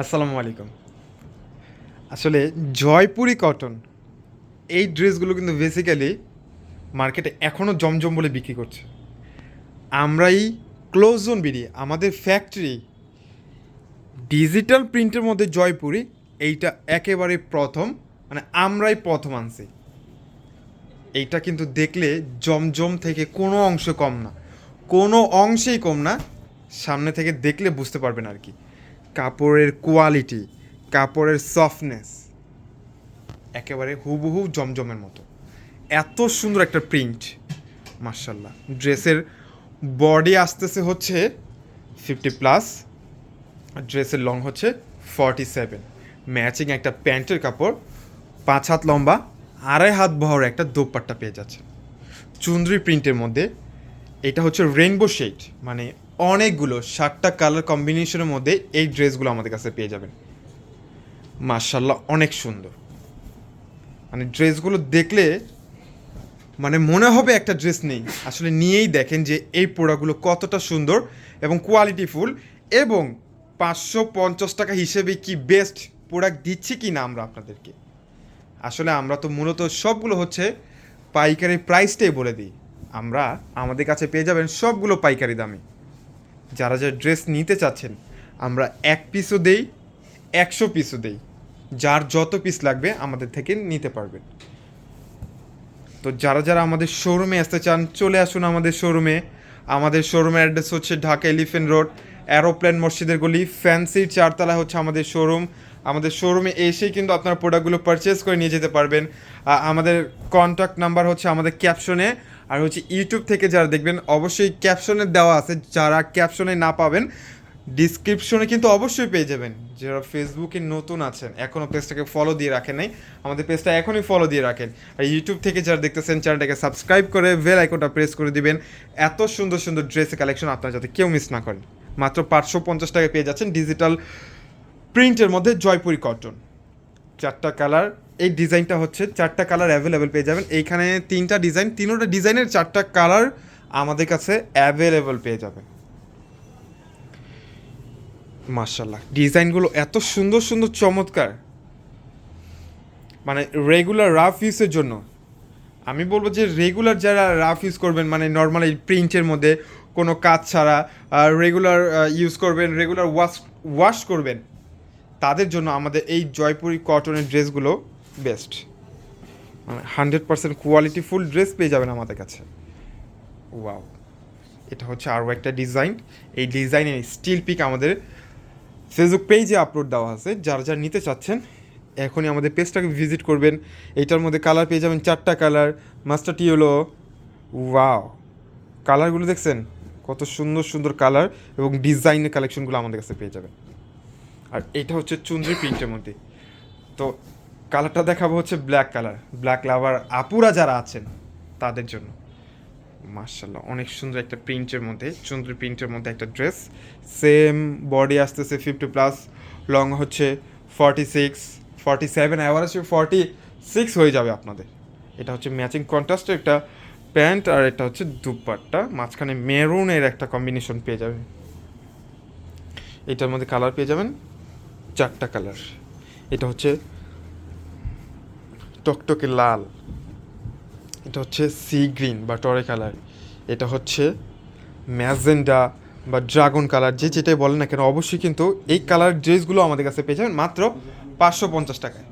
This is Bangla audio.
আসসালামু আলাইকুম। আসলে জয়পুরি কটন এই ড্রেসগুলো কিন্তু বেসিক্যালি মার্কেটে এখনও জমজম বলে বিক্রি করছে। আমরাই ক্লোজ জোন বেরিয়ে আমাদের ফ্যাক্টরি ডিজিটাল প্রিন্টের মধ্যে জয়পুরি, এইটা একেবারে প্রথম মানে আমরাই প্রথম আনছি। এইটা কিন্তু দেখলে জমজম থেকে কোনো অংশ কম না। কোনো অংশেই কম না, সামনে থেকে দেখলে বুঝতে পারবেন আর কি। কাপড়ের কোয়ালিটি কাপড়ের সফটনেস একেবারে হুবহু জমজমের মতো। এত সুন্দর একটা প্রিন্ট মার্শাল্লাহ ড্রেসের বডি আসতেছে হচ্ছে ফিফটি প্লাস ড্রেসের লং হচ্ছে ফর্টি সেভেন ম্যাচিং একটা প্যান্টের কাপড়, পাঁচ হাত লম্বা, আড়াই হাত বহর একটা দোপাট্টা পেয়ে যাচ্ছে। চুন্দ্রি প্রিন্টের মধ্যে, এটা হচ্ছে রেইনবো শেড মানে অনেকগুলো, সাতটা কালার কম্বিনেশনের মধ্যে এই ড্রেসগুলো আমাদের কাছে পেয়ে যাবেন। মার্শাল্লাহ অনেক সুন্দর। মানে ড্রেসগুলো দেখলে মানে মনে হবে একটা ড্রেস নেই। আসলে নিয়েই দেখেন যে এই প্রোডাক্টগুলো কতটা সুন্দর এবং কোয়ালিটিফুল এবং পাঁচশো পঞ্চাশ টাকা হিসেবে কি বেস্ট প্রোডাক্ট দিচ্ছি কি না আমরা আপনাদেরকে। আসলে আমরা তো মূলত সবগুলো হচ্ছে পাইকারি প্রাইসটাই বলে দিই। আমরা আমাদের কাছে পেয়ে যাবেন সবগুলো পাইকারি দামে। যারা যারা ড্রেস নিতে চাচ্ছেন, আমরা এক পিসও দেই, একশো পিসও দেই। যার যত পিস লাগবে আমাদের থেকে নিতে পারবেন। তো যারা যারা আমাদের শোরুমে আসতে চান, চলে আসুন আমাদের শোরুমে আমাদের শোরুমের অ্যাড্রেস হচ্ছে ঢাকা এলিফেন্ট রোড অ্যারোপ্লেন মসজিদের গলি ফ্যান্সির চারতলা হচ্ছে আমাদের শোরুম আমাদের শোরুমে এসেই কিন্তু আপনার প্রোডাক্টগুলো পারচেস করে নিয়ে যেতে পারবেন। আমাদের কন্ট্যাক্ট নাম্বার হচ্ছে আমাদের ক্যাপশনে আর হচ্ছে ইউটিউব থেকে যারা দেখবেন, অবশ্যই ক্যাপশনে দেওয়া আছে, যারা ক্যাপশনে না পাবেন ডিসক্রিপশনে কিন্তু অবশ্যই পেয়ে যাবেন। যারা ফেসবুকে নতুন আছেন এখনও পেজটাকে ফলো দিয়ে রাখেন নাই, আমাদের পেজটা এখনই ফলো দিয়ে রাখেন। আর ইউটিউব থেকে যারা দেখতেছেন চ্যানেলটাকে সাবস্ক্রাইব করে বেল আইকনটা প্রেস করে দিবেন। এত সুন্দর সুন্দর ড্রেসের কালেকশন আপনারা যাতে কেউ মিস না করেন। মাত্র পাঁচশো পঞ্চাশ টাকায় পেয়ে যাচ্ছেন ডিজিটাল প্রিন্টের মধ্যে জয়পুরি কটন চারটা কালার এই ডিজাইনটা হচ্ছে, চারটা কালার অ্যাভেলেবেল পেয়ে যাবেন। এইখানে তিনটা ডিজাইন তিনোটা ডিজাইনের চারটা কালার আমাদের কাছে অ্যাভেলেবেল পেয়ে যাবেন। মার্শাল্লাহ ডিজাইনগুলো এত সুন্দর সুন্দর, চমৎকার। মানে রেগুলার রাফ ইউজের জন্য। আমি বলব যে রেগুলার যারা রাফ ইউজ করবেন মানে নর্মাল এই প্রিন্টের মধ্যে কোনো কাজ ছাড়া রেগুলার ইউজ করবেন রেগুলার ওয়াশ ওয়াশ করবেন, তাদের জন্য আমাদের এই জয়পুরি কটনের ড্রেসগুলো বেস্ট। মানে হান্ড্রেড পার্সেন্ট কোয়ালিটিফুল ড্রেস পেয়ে যাবেন আমাদের কাছে। ওয়াও। এটা হচ্ছে আরও একটা ডিজাইন। এই ডিজাইনের স্টিল পিক আমাদের ফেসবুক পেজে আপলোড দেওয়া আছে। যারা যারা নিতে চাচ্ছেন, এখনই আমাদের পেজটাকে ভিজিট করবেন। এইটার মধ্যে কালার পেয়ে যাবেন চারটা কালার। মাস্টার টি হলো ওয়াও। কালারগুলো দেখছেন? কত সুন্দর সুন্দর কালার এবং ডিজাইনের কালেকশনগুলো আমাদের কাছে পেয়ে যাবেন। আর এটা হচ্ছে চুন্দ্রি প্রিন্টের মধ্যে। তো কালারটা দেখাবো হচ্ছে ব্ল্যাক কালার ব্ল্যাক লাভার আপুরা যারা আছেন, তাদের জন্য। মার্শাল্লাহ অনেক সুন্দর একটা প্রিন্টের মধ্যে চুন্দ্রি প্রিন্টের মধ্যে একটা ড্রেস সেম বডি আসতেছে ফিফটি প্লাস লং হচ্ছে forty six forty seven average forty six হয়ে যাবে আপনাদের। এটা হচ্ছে ম্যাচিং কন্ট্রাস্টের একটা প্যান্ট আর এটা হচ্ছে দুপাট্টা। মাঝখানে মেরুনের একটা কম্বিনেশন পেয়ে যাবেন। এটার মধ্যে কালার পেয়ে যাবেন চারটা কালার এটা হচ্ছে টকটকে লাল। এটা হচ্ছে সি গ্রিন বা টরে কালার। এটা হচ্ছে ম্যাজেন্ডা বা ড্রাগন কালার, যে যেটাই বলেন না কেন, অবশ্যই কিন্তু এই কালার ড্রেসগুলো আমাদের কাছে পেয়ে যাবেন মাত্র পাঁচশো পঞ্চাশ টাকায়।